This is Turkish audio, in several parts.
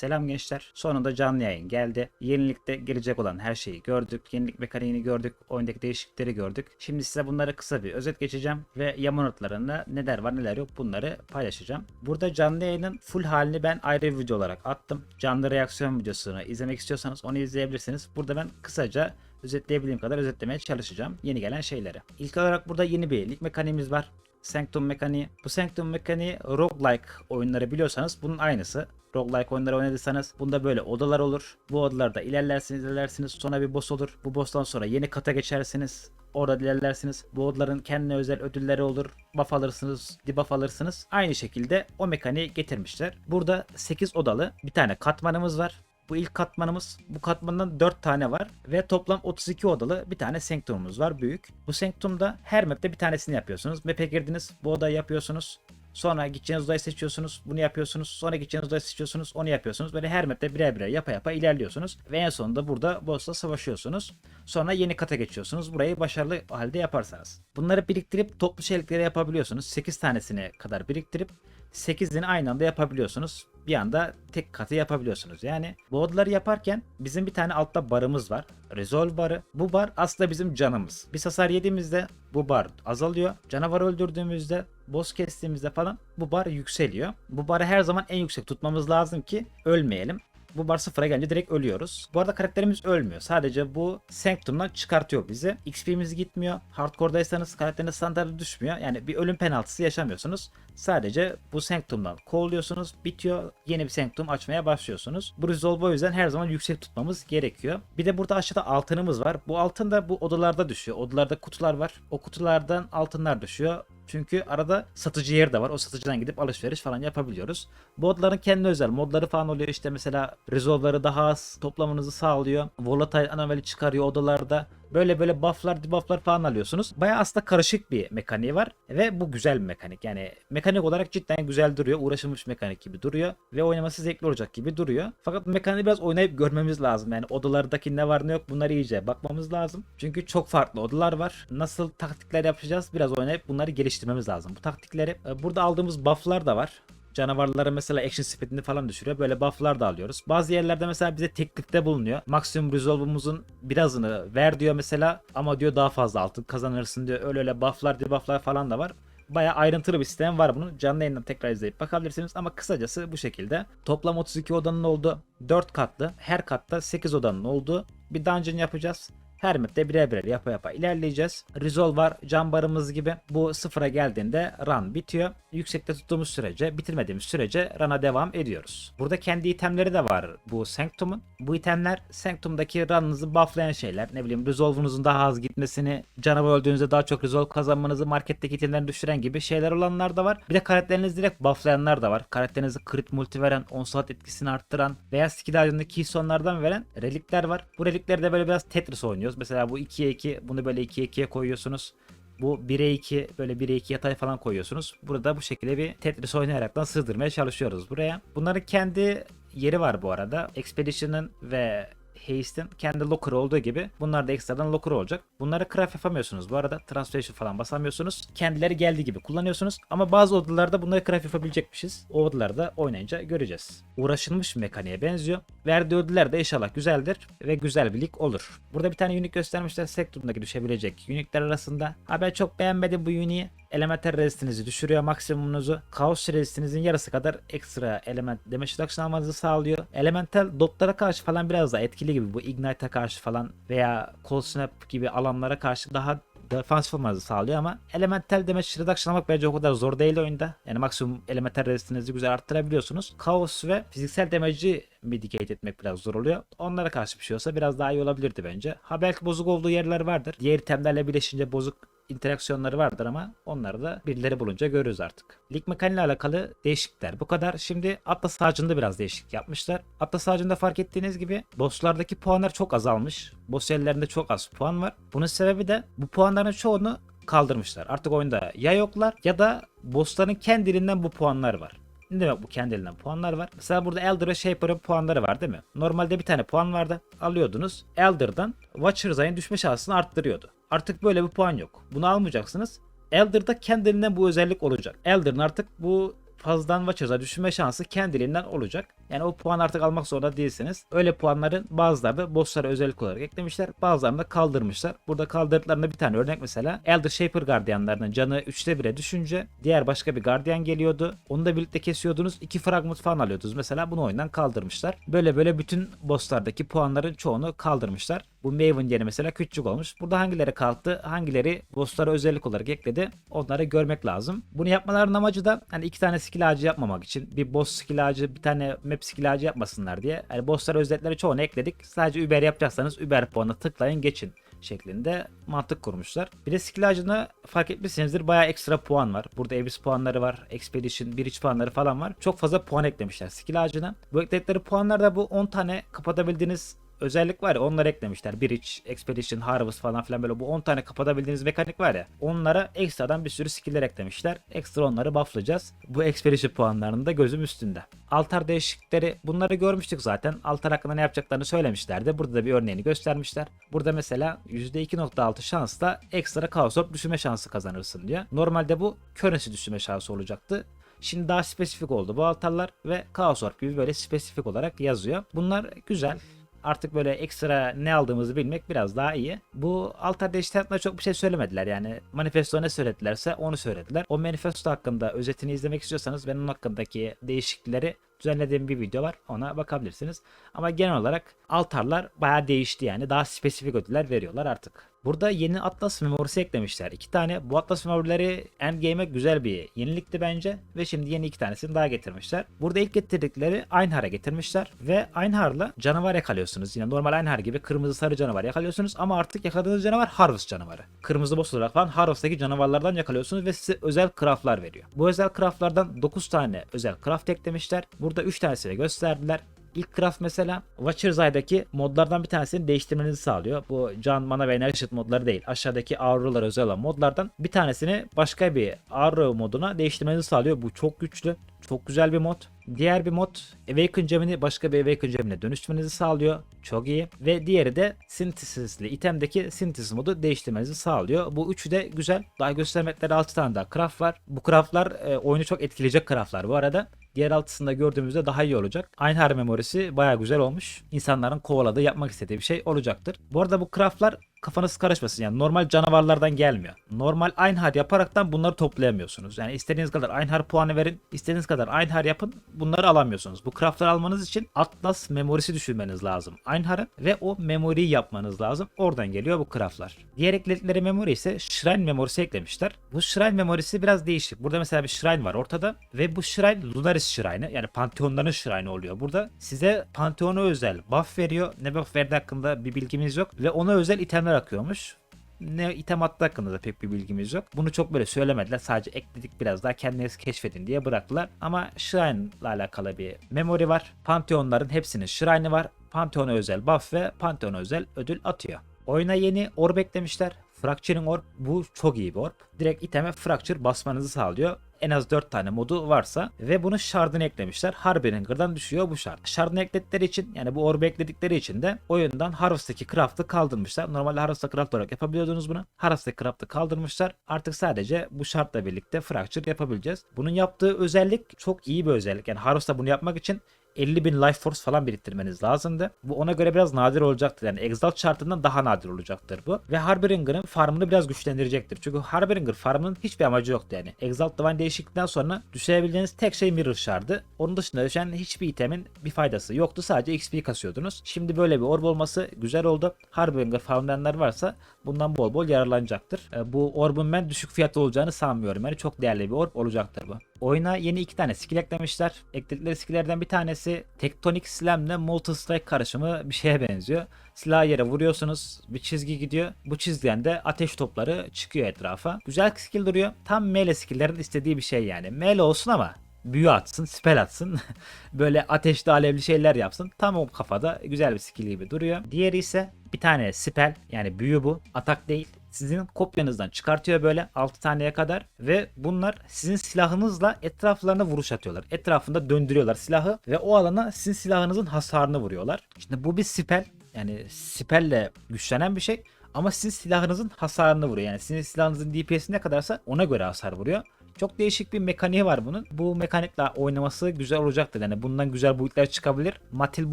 Selam gençler. Sonunda canlı yayın geldi. Yenilikte gelecek olan her şeyi gördük. Yenilik mekaniğini gördük. Oyundaki değişiklikleri gördük. Şimdi size bunları kısa bir özet geçeceğim. Ve yama notlarında neler var neler yok bunları paylaşacağım. Burada canlı yayının full halini ben ayrı bir video olarak attım. Canlı reaksiyon videosunu izlemek istiyorsanız onu izleyebilirsiniz. Burada ben kısaca özetleyebildiğim kadar özetlemeye çalışacağım yeni gelen şeyleri. İlk olarak burada yeni bir lig mekaniğimiz var. Sanctum mekaniği. Bu Sanctum mekaniği roguelike oyunları biliyorsanız bunun aynısı. Roguelike oyunları oynadıysanız bunda böyle odalar olur. Bu odalarda ilerlersiniz ilerlersiniz sonra bir boss olur. Bu boss'tan sonra yeni kata geçersiniz. Orada ilerlersiniz. Bu odaların kendine özel ödülleri olur. Buff alırsınız, debuff alırsınız. Aynı şekilde o mekaniği getirmişler. Burada 8 odalı bir tane katmanımız var. Bu ilk katmanımız. Bu katmandan 4 tane var. Ve toplam 32 odalı bir tane senktumumuz var büyük. Bu senktumda her map'te bir tanesini yapıyorsunuz. Map'e girdiniz. Bu odayı yapıyorsunuz. Sonra gideceğiniz odayı seçiyorsunuz. Bunu yapıyorsunuz. Sonra gideceğiniz odayı seçiyorsunuz. Onu yapıyorsunuz. Böyle her map'te birer birer yapa yapa ilerliyorsunuz. Ve en sonunda burada boss'la savaşıyorsunuz. Sonra yeni kata geçiyorsunuz. Burayı başarılı halde yaparsanız. Bunları biriktirip toplu şeyliklere yapabiliyorsunuz. 8 tanesine kadar biriktirip 8'ini aynı anda yapabiliyorsunuz. Bir anda tek katı yapabiliyorsunuz. Yani bu odaları yaparken bizim bir tane altta barımız var. Resolve barı. Bu bar aslında bizim canımız. Biz hasar yediğimizde bu bar azalıyor. Canavar öldürdüğümüzde, boss kestiğimizde falan bu bar yükseliyor. Bu barı her zaman en yüksek tutmamız lazım ki ölmeyelim. Bu bar sıfıra gelince direkt ölüyoruz. Bu arada karakterimiz ölmüyor. Sadece bu Sanctum'dan çıkartıyor bizi. XP'miz gitmiyor. Hardcore'daysanız karakterin standartı düşmüyor. Yani bir ölüm penaltısı yaşamıyorsunuz. Sadece bu Sanctum'dan kolluyorsunuz. Bitiyor. Yeni bir Sanctum açmaya başlıyorsunuz. Bu Resolve o yüzden her zaman yüksek tutmamız gerekiyor. Bir de burada aşağıda altınımız var. Bu altın da bu odalarda düşüyor. Odalarda kutular var. O kutulardan altınlar düşüyor. Çünkü arada satıcı yer de var. O satıcıdan gidip alışveriş falan yapabiliyoruz. Bu modların kendi özel modları falan oluyor. İşte mesela resolve'ları daha az toplamanızı sağlıyor. Volatile anomali çıkarıyor odalarda. Böyle böyle bufflar debufflar falan alıyorsunuz. Baya aslında karışık bir mekaniği var. Ve bu güzel bir mekanik. Yani mekanik olarak cidden güzel duruyor. Uğraşılmış mekanik gibi duruyor. Ve oynaması zevkli olacak gibi duruyor. Fakat mekaniği biraz oynayıp görmemiz lazım. Yani odalardaki ne var ne yok bunları iyice bakmamız lazım. Çünkü çok farklı odalar var. Nasıl taktikler yapacağız biraz oynayıp bunları geliştirmemiz lazım. Bu taktikleri e, burada aldığımız bufflar da var canavarlara mesela action speedini falan düşürüyor. Böyle bufflar da alıyoruz. Bazı yerlerde mesela bize teklifte bulunuyor. Maksimum resolve'umuzun birazını ver diyor mesela ama diyor daha fazla altın kazanırsın diyor. Öyle öyle bufflar debufflar falan da var. Bayağı ayrıntılı bir sistem var bunun. Canlı yayından tekrar izleyip bakabilirsiniz ama kısacası bu şekilde. Toplam 32 odanın olduğu 4 katlı. Her katta 8 odanın olduğu bir dungeon yapacağız. Her map'te birer birer yapa yapa ilerleyeceğiz. Resolve var, can barımız gibi. Bu sıfıra geldiğinde run bitiyor. Yüksekte tuttuğumuz sürece, bitirmediğimiz sürece run'a devam ediyoruz. Burada kendi itemleri de var bu Sanctum'un. Bu itemler Sanctum'daki run'ınızı bufflayan şeyler. Ne bileyim resolve'unuzun daha az gitmesini, canavar öldüğünüzde daha çok resolve kazanmanızı, marketteki itemlerini düşüren gibi şeyler olanlar da var. Bir de karakterinizi direkt bufflayanlar da var. Karakterinizi crit multi veren, 10 saat etkisini arttıran veya skill ağacındaki keysonlardan veren relikler var. Bu relikleri de böyle biraz Tetris oynuyoruz. Mesela bu 2'ye 2 bunu böyle 2'ye 2'ye koyuyorsunuz. Bu 1'e 2 böyle 1'e 2 yatay falan koyuyorsunuz. Burada bu şekilde bir Tetris oynayaraktan sığdırmaya çalışıyoruz buraya. Bunların kendi yeri var bu arada. Expedition'ın ve Haste'in kendi locker olduğu gibi bunlar da ekstradan locker olacak. Bunları craft yapamıyorsunuz. Bu arada translation falan basamıyorsunuz. Kendileri geldiği gibi kullanıyorsunuz. Ama bazı odalarda bunları craft yapabilecekmişiz. O odalarda oynayınca göreceğiz. Uğraşılmış bir mekaniğe benziyor. Verdiği ödüller de inşallah güzeldir ve güzel bir lig olur. Burada bir tane unique göstermişler. Sektorundaki düşebilecek unique'ler arasında. Ha ben çok beğenmedim bu unique'i. Elemental resistinizi düşürüyor maksimumunuzu. Kaos resistinizin yarısı kadar ekstra element damage reduction almanızı sağlıyor. Elemental dotlara karşı falan biraz daha etkili gibi bu Ignite'a karşı falan veya Cold Snap gibi alanlara karşı daha defansif olmanızı sağlıyor ama elemental damage reduction almak bence o kadar zor değil oyunda. Yani maksimum elemental resistinizi güzel arttırabiliyorsunuz. Kaos ve fiziksel damage'i mitigate etmek biraz zor oluyor. Onlara karşı bir şey olsa biraz daha iyi olabilirdi bence. Ha belki bozuk olduğu yerler vardır. Diğer itemlerle birleşince bozuk interaksiyonları vardır ama onları da birileri bulunca görürüz artık. Lig mekaniğiyle alakalı değişiklikler bu kadar. Şimdi Atlas ağacında biraz değişiklik yapmışlar. Atlas ağacında fark ettiğiniz gibi bosslardaki puanlar çok azalmış. Boss ellerinde çok az puan var. Bunun sebebi de bu puanların çoğunu kaldırmışlar. Artık oyunda ya yoklar ya da bossların kendiliğinden bu puanlar var. Ne demek bu kendiliğinden puanlar var? Mesela burada Elder ve Shaper'ın puanları var değil mi? Normalde bir tane puan vardı. Alıyordunuz. Elder'dan Watcher's Eye'ın düşme şansını arttırıyordu. Artık böyle bir puan yok. Bunu almayacaksınız. Elder'da kendiliğinden bu özellik olacak. Elder'ın artık bu fazladan Watcher's Eye düşme şansı kendiliğinden olacak. Yani o puan artık almak zorunda değilsiniz. Öyle puanların bazıları da bosslara özellik olarak eklemişler. Bazılarını da kaldırmışlar. Burada kaldırdıklarında bir tane örnek mesela Elder Shaper gardiyanlarının canı 3'te 1'e düşünce diğer başka bir gardiyan geliyordu. Onu da birlikte kesiyordunuz. 2 fragment falan alıyordunuz. Mesela bunu oyundan kaldırmışlar. Böyle böyle bütün bosslardaki puanların çoğunu kaldırmışlar. Bu Maven yeri mesela küçük olmuş. Burada hangileri kalktı, hangileri bosslara özellik olarak ekledi onları görmek lazım. Bunu yapmaların amacı da hani iki tane skill ağacı yapmamak için. Bir boss skill ağacı, bir tane map ağacı yapmasınlar diye. Yani bosslara özellikleri çoğunu ekledik. Sadece Uber yapacaksanız Uber puanına tıklayın geçin şeklinde mantık kurmuşlar. Bir de skill fark etmişsinizdir bayağı ekstra puan var. Burada Abyss puanları var, Expedition, Bridge puanları falan var. Çok fazla puan eklemişler skill ağacına. Bu ekledikleri puanlar da bu 10 tane kapatabildiğiniz özellik var ya onları eklemişler. Bridge, Expedition, Harvest falan filan böyle bu 10 tane kapatabildiğiniz mekanik var ya. Onlara ekstradan bir sürü skill'ler eklemişler. Ekstra onları bufflayacağız. Bu Expedition puanlarının da gözüm üstünde. Altar değişiklikleri bunları görmüştük zaten. Altar hakkında ne yapacaklarını söylemişlerdi. Burada da bir örneğini göstermişler. Burada mesela %2.6 şansla ekstra Chaos Orb düşürme şansı kazanırsın diyor. Normalde bu currency düşürme şansı olacaktı. Şimdi daha spesifik oldu bu altarlar ve Chaos Orb gibi böyle spesifik olarak yazıyor. Bunlar güzel artık böyle ekstra ne aldığımızı bilmek biraz daha iyi. Bu altar değişikliklerinde çok bir şey söylemediler yani. Manifesto ne söyledilerse onu söylediler. O manifesto hakkında özetini izlemek istiyorsanız benim hakkındaki değişiklikleri düzenlediğim bir video var. Ona bakabilirsiniz. Ama genel olarak altarlar bayağı değişti yani. Daha spesifik ödüller veriyorlar artık. Burada yeni Atlas memorisi eklemişler. İki tane. Bu Atlas memorileri Endgame'e güzel bir yenilikti bence. Ve şimdi yeni iki tanesini daha getirmişler. Burada ilk getirdikleri Einhar'a getirmişler. Ve Einhar'la canavar yakalıyorsunuz. Yine normal Einhar gibi kırmızı sarı canavar yakalıyorsunuz. Ama artık yakaladığınız canavar Harvest canavarı. Kırmızı boss olarak falan Harvest'taki canavarlardan yakalıyorsunuz ve size özel craftlar veriyor. Bu özel craftlardan 9 tane özel craft eklemişler. Burada 3 tanesini gösterdiler. İlk craft mesela Watcher's Eye'daki modlardan bir tanesini değiştirmenizi sağlıyor. Bu can, mana ve enerji modları değil. Aşağıdaki Aurora'lar özel olan modlardan bir tanesini başka bir Aurora moduna değiştirmenizi sağlıyor. Bu çok güçlü. Çok güzel bir mod. Diğer bir mod Awaken Gemini başka bir Awaken Gemi'ne dönüştürmenizi sağlıyor. Çok iyi. Ve diğeri de Synthesis'li itemdeki Synthesis modu değiştirmenizi sağlıyor. Bu üçü de güzel. Daha göstermekleri 6 tane daha craft var. Bu craftlar e, oyunu çok etkileyecek craftlar bu arada. Diğer altısında gördüğümüzde daha iyi olacak. Einhar memorisi baya güzel olmuş. İnsanların kovaladığı yapmak istediği bir şey olacaktır. Bu arada bu craftlar kafanız karışmasın yani normal canavarlardan gelmiyor. Normal Einhar yaparaktan bunları toplayamıyorsunuz. Yani istediğiniz kadar Einhar puanı verin, istediğiniz kadar Einhar yapın bunları alamıyorsunuz. Bu craftları almanız için Atlas memorisi düşürmeniz lazım. Einhar'ın ve o memoriyi yapmanız lazım. Oradan geliyor bu craftlar. Diğer ekledikleri memori ise Shrine memorisi eklemişler. Bu Shrine memorisi biraz değişik. Burada mesela bir Shrine var ortada ve bu Shrine Lunaris Shrine'ı yani Pantheon'ların Shrine'ı oluyor. Burada size Pantheon'a özel buff veriyor. Ne buff verdiği hakkında bir bilgimiz yok ve ona özel itemler akıyormuş. Ne item attığı hakkında da pek bir bilgimiz yok. Bunu çok böyle söylemediler. Sadece ekledik biraz daha kendiniz keşfedin diye bıraktılar. Ama Shrine ile alakalı bir memory var. Pantheon'ların hepsinin Shrine'ı var. Pantheon'a özel buff ve Pantheon'a özel ödül atıyor. Oyuna yeni orb eklemişler. Fracturing Orb bu çok iyi bir orb. Direkt iteme Fracture basmanızı sağlıyor. En az 4 tane modu varsa ve bunu shard'ını eklemişler. Harbinger'dan düşüyor bu shard. Shard'ını ekledikleri için yani bu orb'u ekledikleri için de oyundan Harvest'taki craft'ı kaldırmışlar. Normalde Harvest'ta craft olarak yapabiliyordunuz bunu. Harvest'taki craft'ı kaldırmışlar. Artık sadece bu şartla birlikte Fracture yapabileceğiz. Bunun yaptığı özellik çok iyi bir özellik. Yani Harvest'ta bunu yapmak için 50 bin life force falan biriktirmeniz lazımdı. Bu ona göre biraz nadir olacaktır. Yani Exalt şartından daha nadir olacaktır bu. Ve Harbinger'ın farmını biraz güçlendirecektir. Çünkü Harbinger farmının hiçbir amacı yoktu yani. Exalt Divine değişiklikten sonra düşürebileceğiniz tek şey Mirror Shard'ı. Onun dışında düşen hiçbir itemin bir faydası yoktu. Sadece XP kasıyordunuz. Şimdi böyle bir orb olması güzel oldu. Harbinger farmlayanlar varsa bundan bol bol yararlanacaktır. E, Bu orbun ben düşük fiyatlı olacağını sanmıyorum. Yani çok değerli bir orb olacaktır bu. Oyuna yeni iki tane skill eklemişler. Ekledikleri skilllerden bir tanesi Tectonic Slam ile Molten Strike karışımı bir şeye benziyor. Silahı yere vuruyorsunuz. Bir çizgi gidiyor. Bu çizgiden de ateş topları çıkıyor etrafa. Güzel skill duruyor. Tam melee skilllerin istediği bir şey yani. Melee olsun ama büyü atsın, spell atsın. Böyle ateşli alevli şeyler yapsın. Tam o kafada güzel bir skill gibi duruyor. Diğeri ise bir tane spell yani büyü bu. Atak değil sizin kopyanızdan çıkartıyor böyle 6 taneye kadar ve bunlar sizin silahınızla etraflarına vuruş atıyorlar. Etrafında döndürüyorlar silahı ve o alana sizin silahınızın hasarını vuruyorlar. Şimdi bu bir spell yani spelle güçlenen bir şey ama sizin silahınızın hasarını vuruyor. Yani sizin silahınızın DPS'i ne kadarsa ona göre hasar vuruyor. Çok değişik bir mekaniği var bunun. Bu mekanikle oynaması güzel olacaktır. Yani bundan güzel boyutlar çıkabilir. Matil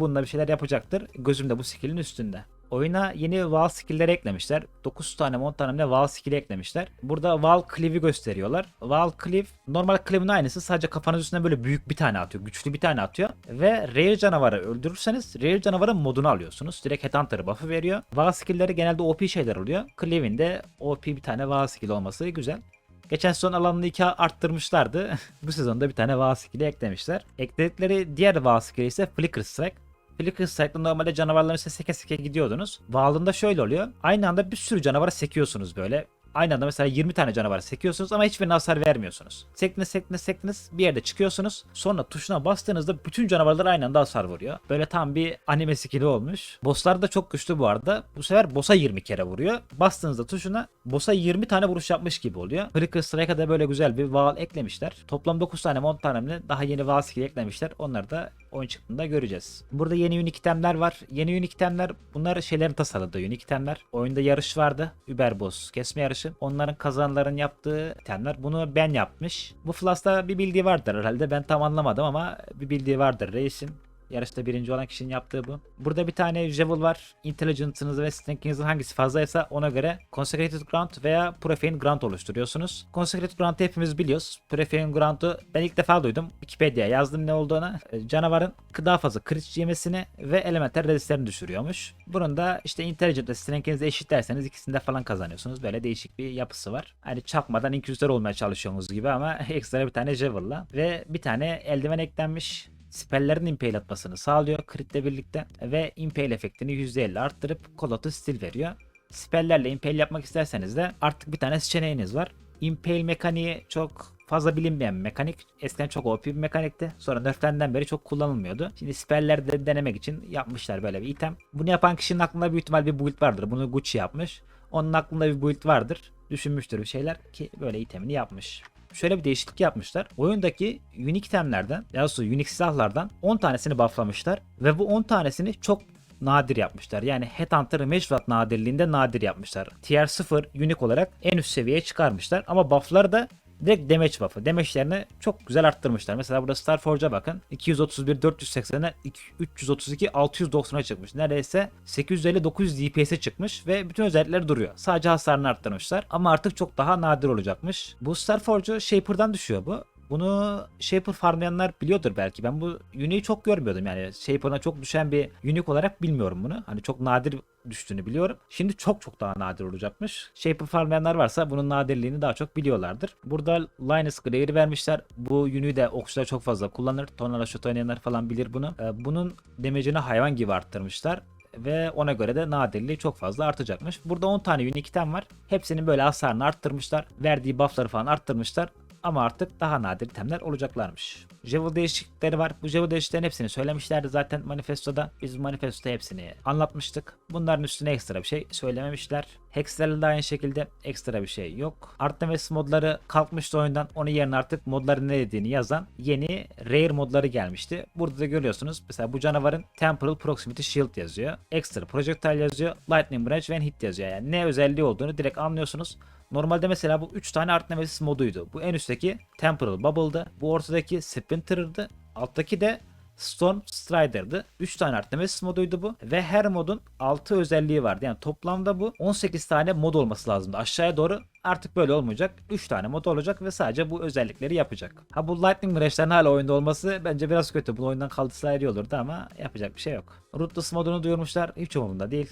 bununla bir şeyler yapacaktır. Gözüm de bu skill'in üstünde. Oyuna yeni wall skill'leri eklemişler. 9 tane 10 tane ne wall skill'i eklemişler. Burada wall cleave'i gösteriyorlar. Wall cleave normal cleave'in aynısı sadece kafanız üstüne böyle büyük bir tane atıyor. Güçlü bir tane atıyor. Ve rare canavarı öldürürseniz rare canavarın modunu alıyorsunuz. Direkt headhunter buff'ı veriyor. Wall skill'leri genelde OP şeyler oluyor. Cleave'in de OP bir tane wall skill olması güzel. Geçen sezon alanını 2 arttırmışlardı. Bu sezonda bir tane wall skill'i eklemişler. Ekledikleri diğer wall skill'i ise Flicker Strike. Flicker Strike'da normalde canavarların seke seke gidiyordunuz. Wall'ında şöyle oluyor. Aynı anda bir sürü canavara sekiyorsunuz böyle. Aynı anda mesela 20 tane canavar sekiyorsunuz ama hiçbirine hasar vermiyorsunuz. Sektiniz sektiniz sektiniz bir yerde çıkıyorsunuz. Sonra tuşuna bastığınızda bütün canavarlar aynı anda hasar vuruyor. Böyle tam bir anime skill'i olmuş. Bosslar da çok güçlü bu arada. Bu sefer boss'a 20 kere vuruyor. Bastığınızda tuşuna boss'a 20 tane vuruş yapmış gibi oluyor. Flicker Strike'a da böyle güzel bir wall eklemişler. Toplam 9 tane 10 tane daha yeni wall skill eklemişler. Onları da oyun çıktığında göreceğiz. Burada yeni unique itemler var. Yeni unique itemler bunlar şeylerin tasarladığı unique itemler. Oyunda yarış vardı. Uber Boss kesme yarışı. Onların kazanların yaptığı itemler. Bunu ben yapmış. Bu Flas'ta bir bildiği vardır herhalde. Ben tam anlamadım ama bir bildiği vardır reisin. Yarışta birinci olan kişinin yaptığı bu. Burada bir tane Jewel var. Intelligence'ınız ve Strength'inizin hangisi fazlaysa ona göre Consecrated Ground veya Profane Ground oluşturuyorsunuz. Consecrated Ground'ı hepimiz biliyoruz. Profane Ground'u ben ilk defa duydum. Wikipedia'ya yazdım ne olduğunu. E, Canavarın daha fazla crit yemesini ve elementer resistlerini düşürüyormuş. Bunun da işte Intelligent ve Strength'inizi eşitlerseniz ikisinde falan kazanıyorsunuz. Böyle değişik bir yapısı var. Hani çakmadan inküzler olmaya çalışıyorsunuz gibi ama ekstra bir tane Jewel'la. Ve bir tane eldiven eklenmiş spellerin impale atmasını sağlıyor critle birlikte ve impale efektini %50 arttırıp kolotı stil veriyor. Spellerle impale yapmak isterseniz de artık bir tane seçeneğiniz var. Impale mekaniği çok fazla bilinmeyen bir mekanik. Eskiden çok OP bir mekanikti. Sonra nerflerinden beri çok kullanılmıyordu. Şimdi spellerde denemek için yapmışlar böyle bir item. Bunu yapan kişinin aklında büyük ihtimal bir build vardır. Bunu Gucci yapmış. Onun aklında bir build vardır. Düşünmüştür bir şeyler ki böyle itemini yapmış şöyle bir değişiklik yapmışlar. Oyundaki unique itemlerden, ya da unique silahlardan 10 tanesini bufflamışlar ve bu 10 tanesini çok nadir yapmışlar. Yani Headhunter Meshwat nadirliğinde nadir yapmışlar. Tier 0 unique olarak en üst seviyeye çıkarmışlar ama buffları da direkt damage buff'ı. Damage'lerini çok güzel arttırmışlar. Mesela burada Starforge'a bakın. 231 480'den 332 690'a çıkmış. Neredeyse 850 900 DPS'e çıkmış ve bütün özellikleri duruyor. Sadece hasarını arttırmışlar ama artık çok daha nadir olacakmış. Bu Starforge'u Shaper'dan düşüyor bu. Bunu Shaper farmlayanlar biliyordur belki. Ben bu Unique'i çok görmüyordum yani. Shaper'ına çok düşen bir Unique olarak bilmiyorum bunu. Hani çok nadir düştüğünü biliyorum. Şimdi çok çok daha nadir olacakmış. Shaper farmlayanlar varsa bunun nadirliğini daha çok biliyorlardır. Burada Linus Greer'i vermişler. Bu Unique'i de okçular çok fazla kullanır. Tonala Shot oynayanlar falan bilir bunu. Ee, bunun damage'ini hayvan gibi arttırmışlar ve ona göre de nadirliği çok fazla artacakmış. Burada 10 tane unique var. Hepsinin böyle hasarını arttırmışlar. Verdiği buffları falan arttırmışlar ama artık daha nadir itemler olacaklarmış. Jewel değişiklikleri var. Bu Jewel değişikliklerin hepsini söylemişlerdi zaten manifestoda. Biz manifestoda hepsini anlatmıştık. Bunların üstüne ekstra bir şey söylememişler. Hex'lerle de aynı şekilde ekstra bir şey yok. Artemis modları kalkmıştı oyundan. Onun yerine artık modların ne dediğini yazan yeni Rare modları gelmişti. Burada da görüyorsunuz. Mesela bu canavarın Temporal Proximity Shield yazıyor. Extra Projectile yazıyor. Lightning Branch ve Hit yazıyor. Yani ne özelliği olduğunu direkt anlıyorsunuz. Normalde mesela bu 3 tane art nemesis moduydu. Bu en üstteki Temporal Bubble'dı. Bu ortadaki Splinter'dı. Alttaki de Storm Strider'dı. 3 tane art nemesis moduydu bu. Ve her modun 6 özelliği vardı. Yani toplamda bu 18 tane mod olması lazımdı. Aşağıya doğru artık böyle olmayacak. 3 tane mod olacak ve sadece bu özellikleri yapacak. Ha bu Lightning Branch'lerin hala oyunda olması bence biraz kötü. Bunu oyundan kaldırsalar iyi olurdu ama yapacak bir şey yok. Rootless modunu duyurmuşlar. Hiç umurumda değil.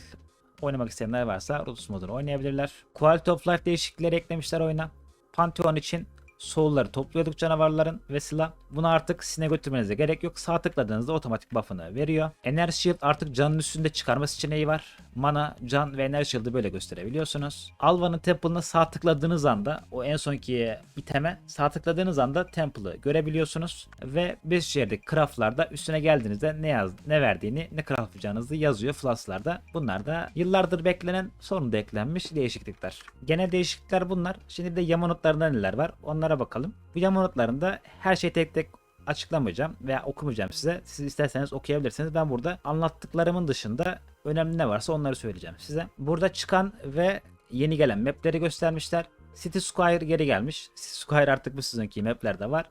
Oynamak isteyenler varsa Roots modunu oynayabilirler. Quality of Life değişiklikleri eklemişler oyuna. Pantheon için soul'ları topluyorduk canavarların ve silah. Bunu artık sine götürmenize gerek yok. Sağ tıkladığınızda otomatik buff'ını veriyor. Enerji Shield artık canın üstünde çıkarma seçeneği var. Mana, can ve Enerji Shield'ı böyle gösterebiliyorsunuz. Alva'nın Temple'ına sağ tıkladığınız anda o en sonki iteme sağ tıkladığınız anda Temple'ı görebiliyorsunuz. Ve bir yerdeki craftlarda üstüne geldiğinizde ne yaz ne verdiğini ne craft yapacağınızı yazıyor flasklarda. Bunlar da yıllardır beklenen sonunda eklenmiş değişiklikler. Gene değişiklikler bunlar. Şimdi de yama notlarında neler var onlara bakalım. Yama notlarında her şey tek tek açıklamayacağım veya okumayacağım size. Siz isterseniz okuyabilirsiniz. Ben burada anlattıklarımın dışında önemli ne varsa onları söyleyeceğim size. Burada çıkan ve yeni gelen mapleri göstermişler. City Squire geri gelmiş. City Squire artık bu sezonki maplerde var.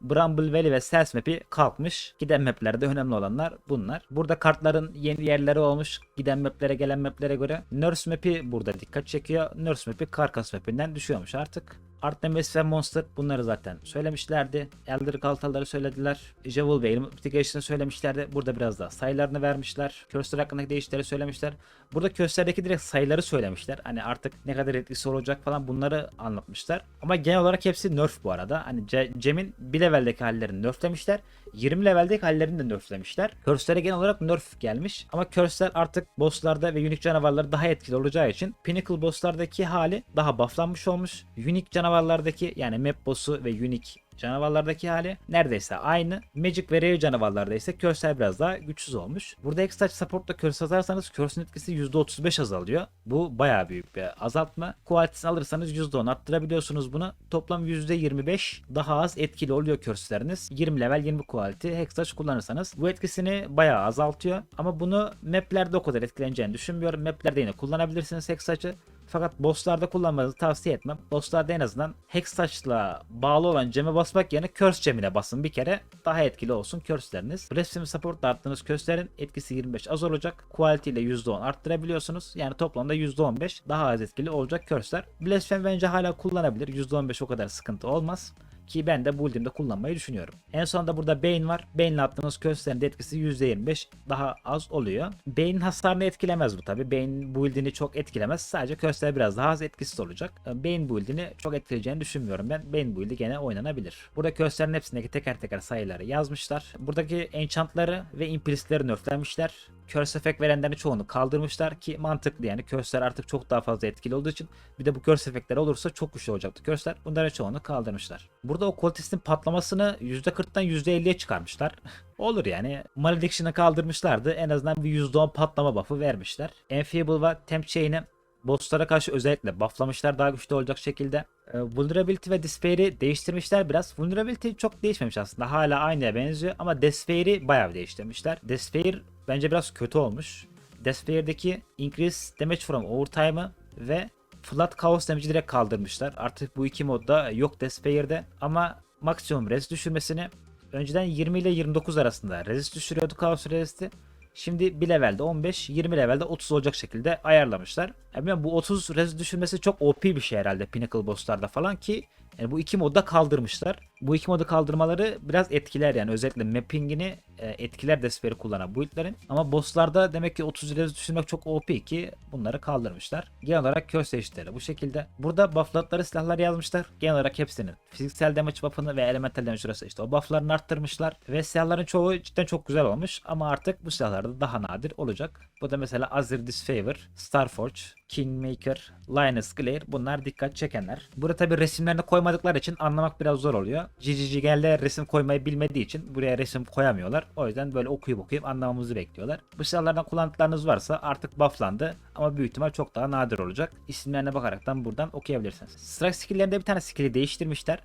Bramble Valley ve Cells map'i kalkmış. Giden maplerde önemli olanlar bunlar. Burada kartların yeni yerleri olmuş. Giden maplere gelen maplere göre. Nurse map'i burada dikkat çekiyor. Nurse map'i Karkas map'inden düşüyormuş artık. Artemis ve Monster bunları zaten söylemişlerdi. Elder Kaltaları söylediler. Jewel ve Mitigation'ı söylemişlerdi. Burada biraz daha sayılarını vermişler. Cursor hakkındaki değişiklikleri söylemişler. Burada Cursор'daki direkt sayıları söylemişler. Hani artık ne kadar etkisi olacak falan bunları anlatmışlar. Ama genel olarak hepsi nerf bu arada. Hani Ce- Cem'in bir leveldeki hallerini nerflemişler. 20 leveldeki hallerini de nerflemişler. Curse'lere genel olarak nerf gelmiş. Ama Curse'ler artık bosslarda ve unique canavarları daha etkili olacağı için Pinnacle bosslardaki hali daha bufflanmış olmuş. Unique canavarlardaki yani map boss'u ve unique canavarlardaki hali neredeyse aynı. Magic ve Rare canavarlarda ise Curse'ler biraz daha güçsüz olmuş. Burada ekstra supportla Curse atarsanız Curse'ün etkisi %35 azalıyor. Bu bayağı büyük bir azaltma. Quality'sini alırsanız %10 arttırabiliyorsunuz bunu. Toplam %25 daha az etkili oluyor Curse'leriniz. 20 level 20 quality Hextouch kullanırsanız bu etkisini bayağı azaltıyor. Ama bunu maplerde o kadar etkileneceğini düşünmüyorum. Maplerde yine kullanabilirsiniz Hextouch'ı. Fakat bosslarda kullanmanızı tavsiye etmem. Bosslarda en azından Hextouch'la bağlı olan ceme basmak yerine Curse cemine basın bir kere. Daha etkili olsun Curse'leriniz. Blasphemy Support'la arttığınız Curse'lerin etkisi 25 az olacak. Quality ile %10 arttırabiliyorsunuz. Yani toplamda %15 daha az etkili olacak Curse'ler. Blasphemy bence hala kullanabilir. %15 o kadar sıkıntı olmaz. Ki ben de build'imde kullanmayı düşünüyorum. En sonunda burada Bane var. Bane'le attığınız kösterin de etkisi %25 daha az oluyor. Bane'in hasarını etkilemez bu tabi. Bane build'ini çok etkilemez. Sadece köster biraz daha az etkisiz olacak. Bane build'ini çok etkileyeceğini düşünmüyorum ben. Bane build'i gene oynanabilir. Burada kösterin hepsindeki teker teker sayıları yazmışlar. Buradaki enchantları ve impulsleri nerflenmişler. Curse efekt verenlerin çoğunu kaldırmışlar ki mantıklı yani curse'ler artık çok daha fazla etkili olduğu için bir de bu curse efektleri olursa çok güçlü olacaktı curse'ler. Bunların çoğunu kaldırmışlar. Burada o quality'sinin patlamasını %40'dan %50'ye çıkarmışlar. Olur yani. Malediction'ı kaldırmışlardı. En azından bir %10 patlama buff'ı vermişler. Enfeeble ve Temp Chain'i bosslara karşı özellikle bufflamışlar daha güçlü olacak şekilde. E, Vulnerability ve Despair'i değiştirmişler biraz. Vulnerability çok değişmemiş aslında. Hala aynıya benziyor ama Despair'i bayağı değiştirmişler. Despair bence biraz kötü olmuş. Despair'deki Increase Damage from Overtime'ı ve Flat Chaos Damage'i direkt kaldırmışlar. Artık bu iki modda yok Despair'de ama maksimum res düşürmesini önceden 20 ile 29 arasında resist düşürüyordu Chaos Resist'i. Şimdi bir levelde 15, 20 levelde 30 olacak şekilde ayarlamışlar. Yani bu 30 res düşürmesi çok OP bir şey herhalde Pinnacle bosslarda falan ki yani bu iki modda kaldırmışlar. Bu iki modu kaldırmaları biraz etkiler yani özellikle mappingini e, etkiler Despair'i kullanan build'lerin. Ama bosslarda demek ki 30 res düşürmek çok OP ki bunları kaldırmışlar. Genel olarak köz eşitleri bu şekilde. Burada buffladıkları silahlar yazmışlar. Genel olarak hepsinin fiziksel damage buff'ını ve elemental damage arası işte o buff'larını arttırmışlar. Ve silahların çoğu cidden çok güzel olmuş ama artık bu silahlarda daha nadir olacak. Bu da mesela Azir Disfavor, Starforge, Kingmaker, Linus Glare bunlar dikkat çekenler. Burada tabi resimlerini koymadıkları için anlamak biraz zor oluyor. GGG'ler resim koymayı bilmediği için buraya resim koyamıyorlar. O yüzden böyle okuyup okuyup anlamamızı bekliyorlar. Bu silahlardan kullandıklarınız varsa artık bufflandı ama büyük ihtimal çok daha nadir olacak. İsimlerine bakaraktan buradan okuyabilirsiniz. Strike skill'lerinde bir tane skill'i değiştirmişler.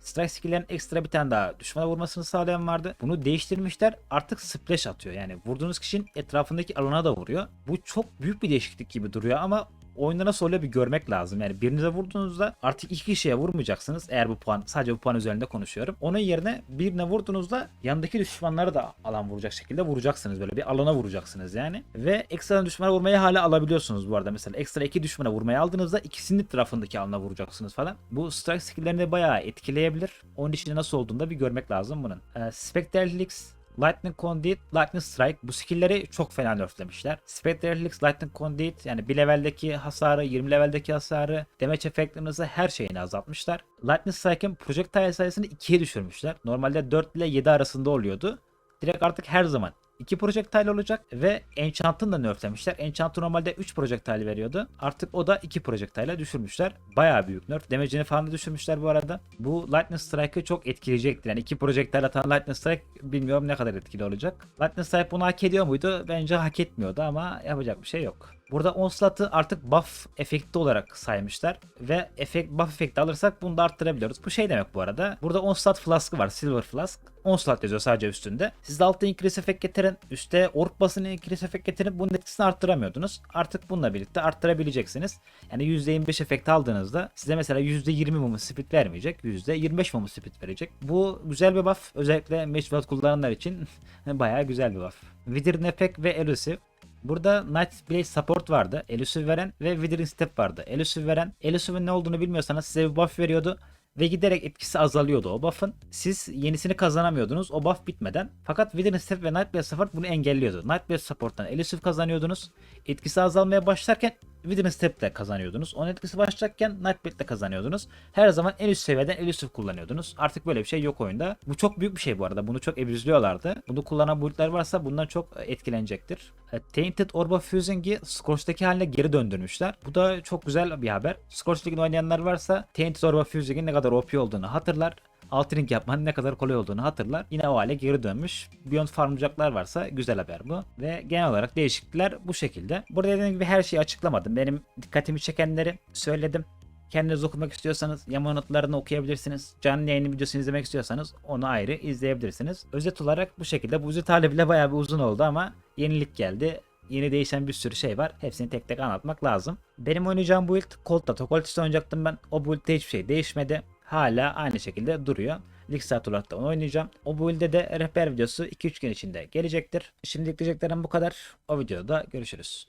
Strike skill'lerin ekstra bir tane daha düşmana vurmasını sağlayan vardı. Bunu değiştirmişler. Artık splash atıyor. Yani vurduğunuz kişinin etrafındaki alana da vuruyor. Bu çok büyük bir değişiklik gibi duruyor ama oyunda nasıl oluyor bir görmek lazım. Yani birinize vurduğunuzda artık iki kişiye vurmayacaksınız. Eğer bu puan sadece bu puan üzerinde konuşuyorum. Onun yerine birine vurduğunuzda yanındaki düşmanları da alan vuracak şekilde vuracaksınız. Böyle bir alana vuracaksınız yani. Ve ekstra düşmana vurmayı hala alabiliyorsunuz bu arada. Mesela ekstra iki düşmana vurmayı aldığınızda ikisinin tarafındaki alana vuracaksınız falan. Bu strike skill'lerini bayağı etkileyebilir. Onun içinde nasıl olduğunu da bir görmek lazım bunun. Ee, Spectral Helix Lightning Conduit, Lightning Strike bu skill'leri çok fena nerflemişler. Spectral Helix, Lightning Conduit yani bir leveldeki hasarı, 20 leveldeki hasarı, damage efektlerinizi her şeyini azaltmışlar. Lightning Strike'ın projectile sayısını 2'ye düşürmüşler. Normalde 4 ile 7 arasında oluyordu. Direkt artık her zaman 2 projectile olacak ve Enchant'ın da nerflemişler. Enchant normalde 3 projectile veriyordu. Artık o da 2 projectile'e düşürmüşler. Bayağı büyük nerf. Damage'ini falan da düşürmüşler bu arada. Bu Lightning Strike'ı çok etkileyecektir. Yani 2 projectile atan Lightning Strike bilmiyorum ne kadar etkili olacak. Lightning Strike bunu hak ediyor muydu? Bence hak etmiyordu ama yapacak bir şey yok. Burada Onslaught'ı artık buff efekti olarak saymışlar ve efekt buff efekti alırsak bunu da arttırabiliyoruz. Bu şey demek bu arada. Burada Onslaught Flask'ı var. Silver Flask. Onslaught yazıyor sadece üstünde. Siz de altta increase efekt getirin. Üste orb basını increase efekt getirin. Bunun etkisini arttıramıyordunuz. Artık bununla birlikte arttırabileceksiniz. Yani %25 efekt aldığınızda size mesela %20 mumu speed vermeyecek. %25 mumu speed verecek. Bu güzel bir buff. Özellikle Match kullananlar için bayağı güzel bir buff. Wither efekt ve Elusive. Burada Night Blaze support vardı. Elusive veren ve Withering Step vardı. Elusive veren, Elusive'in ne olduğunu bilmiyorsanız size bir buff veriyordu. Ve giderek etkisi azalıyordu o buff'ın. Siz yenisini kazanamıyordunuz o buff bitmeden. Fakat Withering Step ve Night Blaze support bunu engelliyordu. Night Blaze support'tan Elusive kazanıyordunuz. Etkisi azalmaya başlarken Withering Step ile kazanıyordunuz. Onun etkisi başlarken Night Blade ile kazanıyordunuz. Her zaman en üst seviyeden Elusive kullanıyordunuz. Artık böyle bir şey yok oyunda. Bu çok büyük bir şey bu arada. Bunu çok abuzluyorlardı. Bunu kullanan build'ler varsa bundan çok etkilenecektir. E, Tainted Orb of Fusing'i Scorch'taki haline geri döndürmüşler. Bu da çok güzel bir haber. Scorch oynayanlar varsa Tainted Orb of Fusing'in ne kadar OP olduğunu hatırlar. Altering yapmanın ne kadar kolay olduğunu hatırlar. Yine o hale geri dönmüş. Beyond farmlayacaklar varsa güzel haber bu. Ve genel olarak değişiklikler bu şekilde. Burada dediğim gibi her şeyi açıklamadım. Benim dikkatimi çekenleri söyledim. Kendiniz okumak istiyorsanız yama notlarını okuyabilirsiniz. Canlı yayını videosunu izlemek istiyorsanız onu ayrı izleyebilirsiniz. Özet olarak bu şekilde. Bu özet hali bile bayağı bir uzun oldu ama yenilik geldi. Yeni değişen bir sürü şey var. Hepsini tek tek anlatmak lazım. Benim oynayacağım build Colt'ta Tokoltis'te oynayacaktım ben. O build'de hiçbir şey değişmedi. Hala aynı şekilde duruyor. Lig saat onu oynayacağım. O build'de de rehber videosu 2-3 gün içinde gelecektir. Şimdilik diyeceklerim bu kadar. O videoda görüşürüz.